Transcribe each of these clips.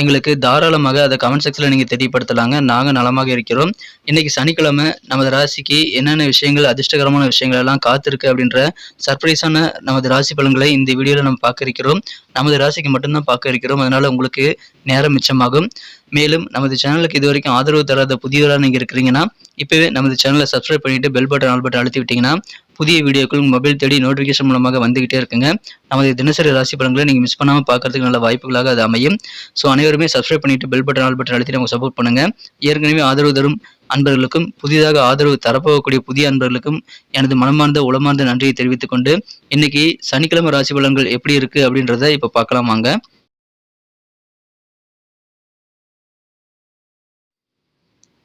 எங்களுக்கு தாராளமாக அதை கமெண்ட் செக்ஷனில் நீங்கள் தெரியப்படுத்தலாங்க. நாங்கள் நலமாக இருக்கிறோம். இன்றைக்கி சனிக்கிழமை நமது ராசிக்கு என்னென்ன விஷயங்கள் அதிர்ஷ்டகரமான விஷயங்கள் எல்லாம் காத்திருக்கு அப்படின்ற சர்ப்ரைஸான நமது ராசி பலன்களை இந்த வீடியோவில் நம்ம பார்க்க இருக்கிறோம். நமது ராசிக்கு மட்டும்தான் பார்க்க இருக்கிறோம். அதனால் உங்களுக்கு நேரம் மிச்சமாகும். மேலும் நமது சேனலுக்கு இது வரைக்கும் ஆதரவு தராத புதியவராக நீங்கள் இருக்கிறீங்கன்னா இப்போவே நமது சேனலை சப்ஸ்கிரைப் பண்ணிவிட்டு பெல் பட்டன் ஆல் பட்டன் அழுத்தி விட்டிங்கன்னா புதிய வீடியோக்கள் மொபைல் தேடி நோட்டிஃபிகேஷன் மூலமாக வந்துகிட்டே இருக்குங்க. நமது தினசரி ராசி பலன்களை நீங்கள் மிஸ் பண்ணாமல் பார்க்கறதுக்கு நல்ல வாய்ப்புகளாக அது அமையும். ஸோ அனைவருமே சப்ஸ்கிரைப் பண்ணிட்டு பெல் பட்டன் ஆல் பட்டன் அழுத்தி நமக்கு சப்போர்ட் பண்ணுங்க. ஏற்கனவே ஆதரவு தரும் அன்பர்களுக்கும் புதிதாக ஆதரவு தரப்போகக்கூடிய புதிய அன்பர்களுக்கும் எனது மனமார்ந்த உளமார்ந்த நன்றியை தெரிவித்துக் கொண்டு இன்னைக்கு சனிக்கிழமை ராசி பலன்கள் எப்படி இருக்கு அப்படின்றத இப்போ பார்க்கலாம் வாங்க.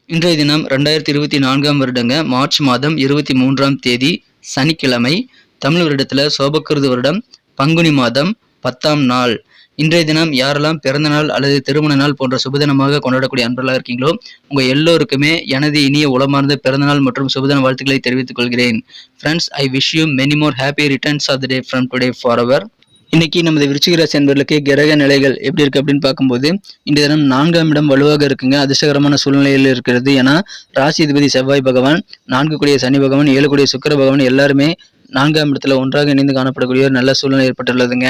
இன்றைய தினம் ரெண்டாயிரத்தி இருபத்தி நான்காம் வருடங்க மார்ச் மாதம் இருபத்தி மூன்றாம் தேதி சனிக்கிழமை தமிழ் வருடத்தில் சோபக்கிருது வருடம் பங்குனி மாதம் பத்தாம் நாள். இன்றைய தினம் யாரெல்லாம் பிறந்த நாள் அல்லது திருமண நாள் போன்ற சுபதினமாக கொண்டாடக்கூடிய அன்பர்களாக இருக்கீங்களோ உங்க எல்லோருக்குமே எனது இனிய உளமார்ந்த பிறந்தநாள் மற்றும் சுபதின வாழ்த்துக்களை தெரிவித்துக் கொள்கிறேன். Friends I wish you many more happy returns of the day from today for our இன்னைக்கு நமது விருச்சிக ராசி என்பவர்களுக்கு கிரக நிலைகள் எப்படி இருக்கு அப்படின்னு பார்க்கும்போது இந்த தினம் நான்காம் இடம் வலுவாக இருக்குங்க. அதிர்ஷ்டகரமான சூழ்நிலையில் இருக்கிறது. ஏன்னா ராசி அதிபதி செவ்வாய் பகவான் நான்கு கூடிய சனி பகவான் ஏழு கூடிய சுக்கர பகவான் எல்லாருமே நான்காம் இடத்துல ஒன்றாக இணைந்து காணப்படக்கூடிய ஒரு நல்ல சூழ்நிலை ஏற்பட்டுள்ளதுங்க.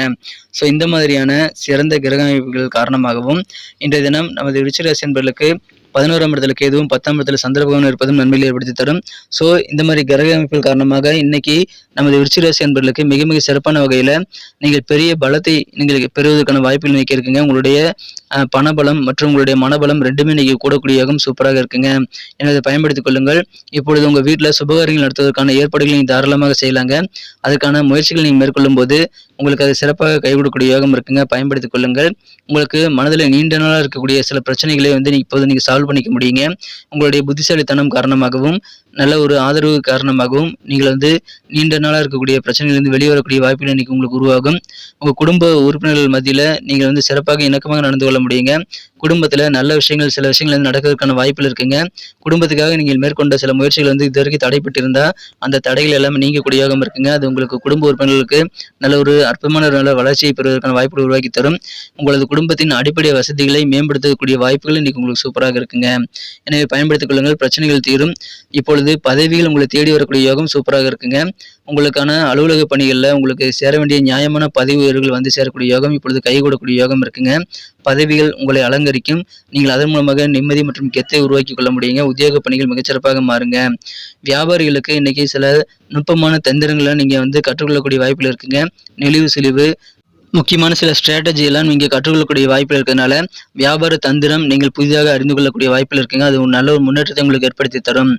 ஸோ இந்த மாதிரியான சிறந்த கிரக அமைப்புகள் காரணமாகவும் இன்றைய தினம் நமது விருச்சிராசி என்பவர்களுக்கு பதினோராம் இடத்துல கேதுவும் பத்தாம் இடத்துல சந்திரபகவன் இருப்பதும் நன்மையில் ஏற்படுத்தி தரும். ஸோ இந்த மாதிரி கிரக அமைப்புகள் காரணமாக இன்னைக்கு நமது விருச்சிராசி என்பவர்களுக்கு மிக மிக சிறப்பான வகையில் நீங்கள் பெரிய பலத்தை நீங்கள் பெறுவதற்கான வாய்ப்புகள் இன்னைக்கு இருக்குங்க. உங்களுடைய பணபலம் மற்றும் உங்களுடைய மனபலம் ரெண்டுமே இன்னைக்கு கூடக்கூடியதாகவும் சூப்பராக இருக்குங்க. எனவே பயன்படுத்திக் கொள்ளுங்கள். இப்பொழுது உங்கள் வீட்டில் சுபகாரியங்கள் நடத்துவதற்கான ஏற்பாடுகளை நீங்கள் தாராளமாக செய்யலாங்க. அதுக்கான முயற்சிகள் நீங்கள் மேற்கொள்ளும் போது உங்களுக்கு அது சிறப்பாக கைவிடக்கூடிய யோகம் இருக்குங்க. பயன்படுத்திக் கொள்ளுங்கள். உங்களுக்கு மனதில் நீண்ட நாளாக இருக்கக்கூடிய சில பிரச்சனைகளை வந்து நீங்க இப்போது நீங்கள் சால்வ் பண்ணிக்க முடியுங்க. உங்களுடைய புத்திசாலித்தனம் காரணமாகவும் நல்ல ஒரு ஆதரவு காரணமாகவும் நீங்கள் வந்து நீண்ட நாளாக இருக்கக்கூடிய பிரச்சனைகளிலிருந்து வெளியே வரக்கூடிய வாய்ப்புகள் இன்றைக்கி உங்களுக்கு உருவாகும். உங்கள் குடும்ப உறுப்பினர்கள் மத்தியில் நீங்கள் வந்து சிறப்பாக இணக்கமாக நடந்து கொள்ள முடியுங்க. குடும்பத்தில் நல்ல விஷயங்கள் சில விஷயங்கள் வந்து நடக்கிறதுக்கான வாய்ப்புகள் இருக்குங்க. குடும்பத்துக்காக நீங்கள் மேற்கொண்ட சில முயற்சிகள் வந்து இது வரைக்கும் தடைப்பட்டு இருந்தால் அந்த தடைகள் எல்லாமே நீங்கக்கூடிய யோகம் இருக்குங்க. அது உங்களுக்கு குடும்ப உறுப்பினர்களுக்கு நல்ல ஒரு அற்புதமான ஒரு நல்ல வளர்ச்சியை பெறுவதற்கான வாய்ப்புகள் உருவாக்கி தரும். உங்களது குடும்பத்தின் அடிப்படை வசதிகளை மேம்படுத்தக்கூடிய வாய்ப்புகள் இன்னைக்கு உங்களுக்கு சூப்பராக இருக்குங்க. எனவே பயன்படுத்திக் கொள்ளுங்கள் பிரச்சனைகள் தீரும். இப்பொழுது பதவிகள் உங்களை தேடி வரக்கூடிய யோகம் சூப்பராக இருக்குங்க. உங்களுக்கான அலுவலக பணிகளில் உங்களுக்கு சேர வேண்டிய நியாயமான பதவி உயர்வுகள் வந்து சேரக்கூடிய யோகம் இப்பொழுது கைகூடக்கூடிய யோகம் இருக்குங்க. பதவிகள் உங்களை அதிகரிக்கும் நீங்கள் அதன் மூலமாக நிம்மதி மற்றும் கெத்தை உருவாக்கி கொள்ள முடியுங்க. உத்தியோக பணிகள் மிகச்சிறப்பாக மாறுங்க. வியாபாரிகளுக்கு இன்னைக்கு சில நுட்பமான தந்திரங்களை நீங்கள் வந்து கற்றுக்கொள்ளக்கூடிய வாய்ப்பில் இருக்குங்க. நெளிவு செழிவு முக்கியமான சில ஸ்ட்ராட்டஜி எல்லாம் நீங்கள் கற்றுக்கொள்ளக்கூடிய வாய்ப்புகள் இருக்கிறதுனால வியாபார தந்திரம் நீங்கள் புதிதாக அறிந்து கொள்ளக்கூடிய வாய்ப்பில் இருக்குங்க. அது ஒரு நல்ல ஒரு முன்னேற்றத்தை உங்களுக்கு ஏற்படுத்தி தரும்.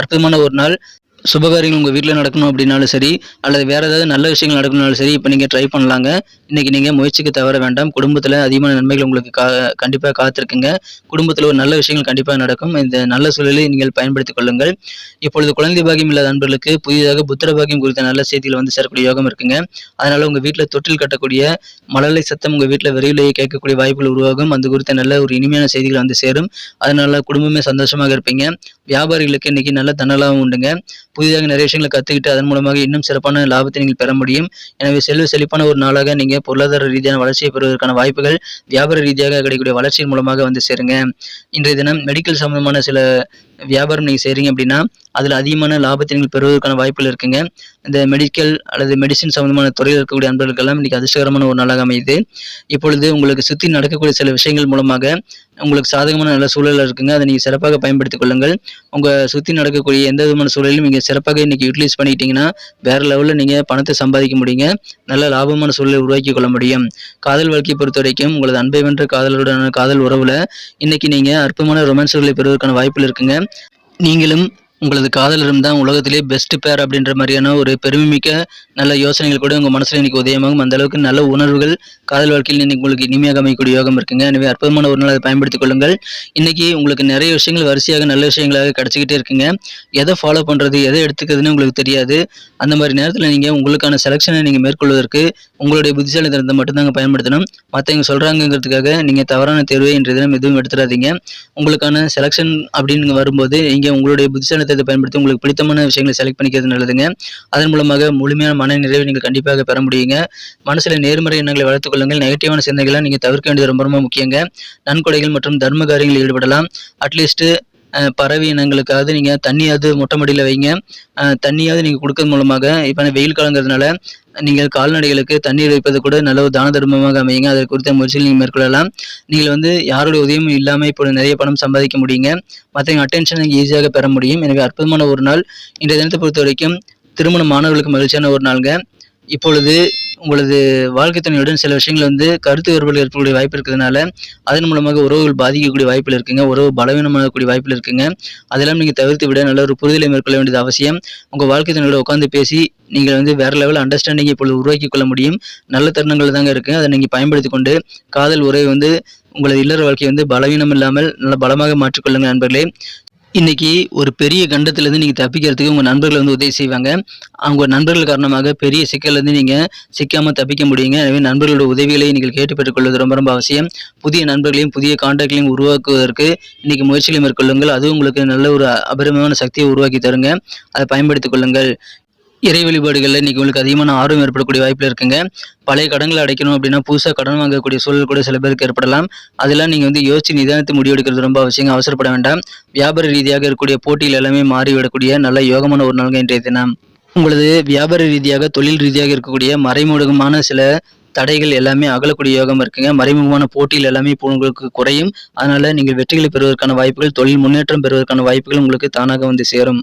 அற்புதமான ஒரு நாள். சுபகாரியங்கள் உங்கள் வீட்டில் நடக்கணும் அப்படின்னாலும் சரி அல்லது வேறு ஏதாவது நல்ல விஷயங்கள் நடக்கணும்னாலும் சரி இப்போ நீங்கள் ட்ரை பண்ணலாங்க. இன்றைக்கி நீங்கள் முயற்சிக்கு தவற வேண்டாம். குடும்பத்தில் அதிகமான நன்மைகள் உங்களுக்கு கா கண்டிப்பாக காத்திருக்குங்க. குடும்பத்தில் ஒரு நல்ல விஷயங்கள் கண்டிப்பாக நடக்கும். இந்த நல்ல சூழலை நீங்கள் பயன்படுத்திக் கொள்ளுங்கள். இப்பொழுது குழந்தை பாக்கியம் இல்லாத நண்பர்களுக்கு புதிதாக புத்திர பாக்கியம் குறித்த நல்ல செய்திகள் வந்து சேரக்கூடிய யோகம் இருக்குங்க. அதனால் உங்கள் வீட்டில் தொட்டில் கட்டக்கூடிய மழலை சத்தம் உங்கள் வீட்டில் விரைவிலேயே கேட்கக்கூடிய வாய்ப்புகள் உருவாகும். அது குறித்த நல்ல ஒரு இனிமையான செய்திகள் வந்து சேரும். அதனால் குடும்பமே சந்தோஷமாக இருப்பீங்க. வியாபாரிகளுக்கு இன்னைக்கு நல்ல தன்னலாபம் உண்டுங்க. புதிதாக நிறைய விஷயங்களை கற்றுக்கிட்டு அதன் மூலமாக இன்னும் சிறப்பான லாபத்தை நீங்கள் பெற முடியும். எனவே செல்வ செழிப்பான ஒரு நாளாக நீங்கள் பொருளாதார ரீதியான வளர்ச்சியை பெறுவதற்கான வாய்ப்புகள் வியாபார ரீதியாக கிடைக்கக்கூடிய வளர்ச்சியின் மூலமாக வந்து சேருங்க. இன்றைய தினம் மெடிக்கல் சம்பந்தமான சில வியாபாரம் நீங்கள் செய்கிறீங்க அப்படின்னா அதில் அதிகமான லாபத்தை நீங்கள் பெறுவதற்கான வாய்ப்புகள் இருக்குங்க. இந்த மெடிக்கல் அல்லது மெடிசின் சம்பந்தமான துறையில் இருக்கக்கூடிய அன்பர்களுக்கெல்லாம் இன்னைக்கு அதிர்ஷ்டகரமான ஒரு நாளாக அமையுது. இப்பொழுது உங்களுக்கு சுற்றி நடக்கக்கூடிய சில விஷயங்கள் மூலமாக உங்களுக்கு சாதகமான நல்ல சூழல் இருக்குங்க. அதை நீங்கள் சிறப்பாக பயன்படுத்திக் கொள்ளுங்கள். உங்கள் சுற்றி நடக்கக்கூடிய எந்த விதமான சூழலையும் நீங்கள் சிறப்பாக இன்றைக்கி யூட்டிலைஸ் பண்ணிக்கிட்டீங்கன்னா வேற லெவலில் நீங்கள் பணத்தை சம்பாதிக்க முடியுங்க. நல்ல லாபமான சூழலை உருவாக்கி கொள்ள முடியும். காதல் வாழ்க்கையை பொறுத்த வரைக்கும் உங்களது அன்பை வென்ற காதலுடனான காதல் உறவில் இன்றைக்கி நீங்கள் அற்புதமான ரொமான்ஸ்களை பெறுவதற்கான வாய்ப்புகள் இருக்குங்க. நீங்களும் உங்களது காதலரும் தான் உலகத்திலே பெஸ்ட் பேர் அப்படின்ற மாதிரியான ஒரு பெருமைமிக்க நல்ல யோசனைகள் கூட உங்கள் மனசில் இன்னைக்கு உதயமாகும். அந்த அளவுக்கு நல்ல உணர்வுகள் காதல் வாழ்க்கையில் இன்னைக்கு உங்களுக்கு இனிமையாக அமைக்கக்கூடிய யோகம் இருக்குங்க. எனவே அற்புதமான ஒரு நாள் அதை பயன்படுத்திக் கொள்ளுங்கள். இன்னைக்கு உங்களுக்கு நிறைய விஷயங்கள் வரிசையாக நல்ல விஷயங்களாக கிடைச்சிக்கிட்டே இருக்குங்க. எதை ஃபாலோ பண்ணுறது எதை எடுத்துக்கிறதுன்னு உங்களுக்கு தெரியாது. அந்த மாதிரி நேரத்தில் நீங்கள் உங்களுக்கான செலெக்ஷனை நீங்கள் மேற்கொள்வதற்கு உங்களுடைய புத்திசாலித்தனத்தை மட்டும்தாங்க பயன்படுத்தணும். மற்றவங்க சொல்கிறாங்கங்கிறதுக்காக நீங்கள் தவறான தேர்வை இன்றைய தினம் எதுவும் எடுத்துடாதீங்க. உங்களுக்கான செலெக்ஷன் அப்படின்னு வரும்போது நீங்கள் உங்களுடைய அழுத்தத்தை பயன்படுத்தி உங்களுக்கு பிடித்தமான விஷயங்களை செலக்ட் பண்ணிக்கிறது நல்லதுங்க. அதன் மூலமாக முழுமையான மன நிறைவை நீங்கள் கண்டிப்பாக பெற முடியுங்க. மனசில் நேர்மறை எண்ணங்களை வளர்த்துக்கொள்ளுங்கள் நெகட்டிவான சிந்தனைகளை நீங்கள் தவிர்க்க வேண்டியது ரொம்ப ரொம்ப முக்கியங்க. நன்கொடைகள் மற்றும் தர்ம காரியங்களில் ஈடுபடலாம். அட்லீஸ்ட்டு பறவை இனங்களுக்காவது நீங்கள் தண்ணியாவது மொட்டை மடியில் வைங்க தண்ணியாவது நீங்கள் கொடுக்கறது மூலமாக இப்போ வெயில் காலங்கிறதுனால நீங்கள் கால்நடைகளுக்கு தண்ணீர் வைப்பது கூட நல்ல ஒரு தான தர்மமாக அமையுங்க. அதை குறித்த முயற்சியில் நீங்கள் மேற்கொள்ளலாம். நீங்கள் வந்து யாருடைய உதவியும் இல்லாமல் இப்போ நிறைய பணம் சம்பாதிக்க முடியுங்க. மற்றவங்க அட்டென்ஷன் நீங்கள் ஈஸியாக பெற முடியும். எனவே அற்புதமான ஒரு நாள். இன்றைய தினத்தை பொறுத்த வரைக்கும் திருமண மாணவர்களுக்கு மகிழ்ச்சியான ஒரு நாளுங்க. இப்பொழுது உங்களது வாழ்க்கை துணையுடன் சில விஷயங்கள் வந்து கருத்து வேறுபாடு ஏற்படக்கூடிய வாய்ப்பு இருக்கிறதுனால அதன் மூலமாக உறவுகள் பாதிக்கக்கூடிய வாய்ப்பில் இருக்குங்க. உறவு பலவீனமாகக்கூடிய வாய்ப்பில் இருக்குங்க. அதெல்லாம் நீங்கள் தவிர்த்து விட நல்ல ஒரு புரிதலை மேற்கொள்ள வேண்டியது அவசியம். உங்கள் வாழ்க்கை துணையோட உட்காந்து பேசி நீங்கள் வந்து வேற லெவல் அண்டர்ஸ்டாண்டிங் இப்பொழுது உருவாக்கி கொள்ள முடியும். நல்ல தருணங்கள் தாங்க இருக்குது அதை நீங்கள் பயன்படுத்தி கொண்டு காதல் உறவை வந்து உங்களது இல்லற வாழ்க்கையை வந்து பலவீனம் இல்லாமல் நல்ல பலமாக மாற்றிக்கொள்ளுங்கள் நண்பர்களே. இன்னைக்கு ஒரு பெரிய கண்டத்துலேருந்து நீங்கள் தப்பிக்கிறதுக்கு உங்கள் நண்பர்கள் வந்து உதவி செய்வாங்க. அவங்க நண்பர்கள் காரணமாக பெரிய சிக்கல்லேருந்து நீங்கள் சிக்காமல் தப்பிக்க முடியுங்க. எனவே நண்பர்களோட உதவிகளை நீங்கள் கேட்டு பெற்றுக்கொள்வது ரொம்ப ரொம்ப அவசியம். புதிய நண்பர்களையும் புதிய காண்டாக்ட்களையும் உருவாக்குவதற்கு இன்னைக்கு முயற்சிகளை மேற்கொள்ளுங்கள். அதுவும் உங்களுக்கு நல்ல ஒரு அபரிதமான சக்தியை உருவாக்கி தருங்க. அதை பயன்படுத்திக் கொள்ளுங்கள். இறை வழிபாடுகளில் இன்றைக்கி உங்களுக்கு அதிகமான ஆர்வம் ஏற்படக்கூடிய வாய்ப்பில் இருக்குங்க. பழைய கடன்களை அடைக்கணும் அப்படின்னா புதுசாக கடன் வாங்கக்கூடிய சூழல் கூட சில பேருக்கு ஏற்படலாம். அதெல்லாம் நீங்கள் வந்து யோசிச்சு நிதானத்து முடிவெடுக்கிறது ரொம்ப அவசியம் அவசரப்பட வேண்டாம். வியாபார ரீதியாக இருக்கக்கூடிய போட்டியில் எல்லாமே மாறிவிடக்கூடிய நல்ல யோகமான ஒரு நாள்கள் இன்றைய தினம். உங்களது வியாபார ரீதியாக தொழில் ரீதியாக இருக்கக்கூடிய மறைமுகமான சில தடைகள் எல்லாமே அகலக்கூடிய யோகம் இருக்குங்க. மறைமுகமான போட்டியில் எல்லாமே இப்போ உங்களுக்கு குறையும். அதனால நீங்கள் வெற்றிகளை பெறுவதற்கான வாய்ப்புகள் தொழில் முன்னேற்றம் பெறுவதற்கான வாய்ப்புகள் உங்களுக்கு தானாக வந்து சேரும்.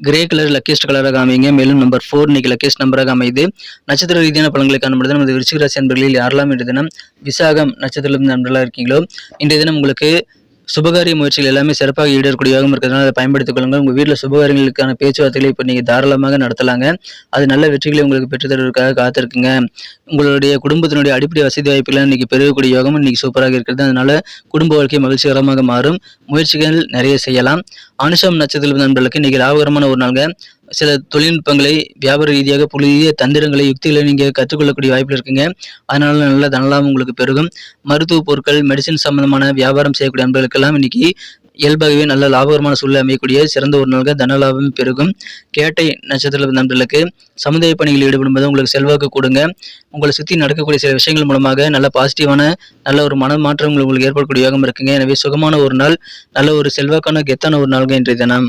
கிரே கலர் லக்கியஸ்ட் கலராக அமைங்க மேலும் நம்பர் ஃபோர் இன்னைக்கு லக்கியஸ்ட் நம்பராக அமைது நட்சத்திர ரீதியான பலன்களை காணும்பொழுது நமது விருச்சிகராசி அன்பர்களில் யாரெல்லாம் இன்றைய தினம் விசாகம் நட்சத்திரம் நண்பர்களாக இருக்கீங்களோ இன்றைய தினம் உங்களுக்கு சுபகாரிய முயற்சிகள் எல்லாமே சிறப்பாக ஈடேறக்கூடிய இருக்கிறதுனால அதை பயன்படுத்திக் கொள்ளுங்கள். உங்கள் வீட்டில் சுபகாரியங்களுக்கான பேச்சுவார்த்தைகளை இப்போ நீங்கள் தாராளமாக நடத்தலாங்க. அது நல்ல வெற்றிகளை உங்களுக்கு பெற்றுத்தருவதற்காக காத்திருக்குங்க. உங்களுடைய குடும்பத்தினுடைய அடிப்படை வசதி வாய்ப்புகளை இன்னைக்கு பெருகக்கூடிய யோகம் இன்னைக்கு சூப்பராக இருக்கிறது. அதனால குடும்ப வாழ்க்கை மகிழ்ச்சிகரமாக மாறும். முயற்சிகள் நிறைய செய்யலாம். அனுஷம் நட்சத்திர நண்பர்களுக்கு இன்னைக்கு லாபகரமான ஒரு நாள்ங்க. சில தொழில்நுட்பங்களை வியாபார ரீதியாக புதிய தந்திரங்களை யுக்திகளை நீங்கள் கற்றுக்கொள்ளக்கூடிய வாய்ப்பு இருக்குங்க. அதனால நல்ல தனலாபம் உங்களுக்கு பெருகும். மருத்துவ பொருட்கள் மெடிசின் சம்பந்தமான வியாபாரம் செய்யக்கூடிய நண்பர்களுக்கெல்லாம் இன்னைக்கு இயல்பாகவே நல்ல லாபகரமான சூழ்நிலை அமையக்கூடிய சிறந்த ஒரு நாள்கள் தன லாபம் பெருகும். கேட்டை நட்சத்திர நண்பர்களுக்கு சமுதாய பணிகளில் ஈடுபடும்போது உங்களுக்கு செல்வாக்கு கொடுங்க. உங்களை சுற்றி நடக்கக்கூடிய சில விஷயங்கள் மூலமாக நல்ல பாசிட்டிவான நல்ல ஒரு மன மாற்றம் உங்களுக்கு ஏற்படக்கூடிய யோகம் இருக்குங்க. எனவே சுகமான ஒரு நாள் நல்ல ஒரு செல்வாக்கான கெத்தான ஒரு நாள்கள் இன்றைய தினம்.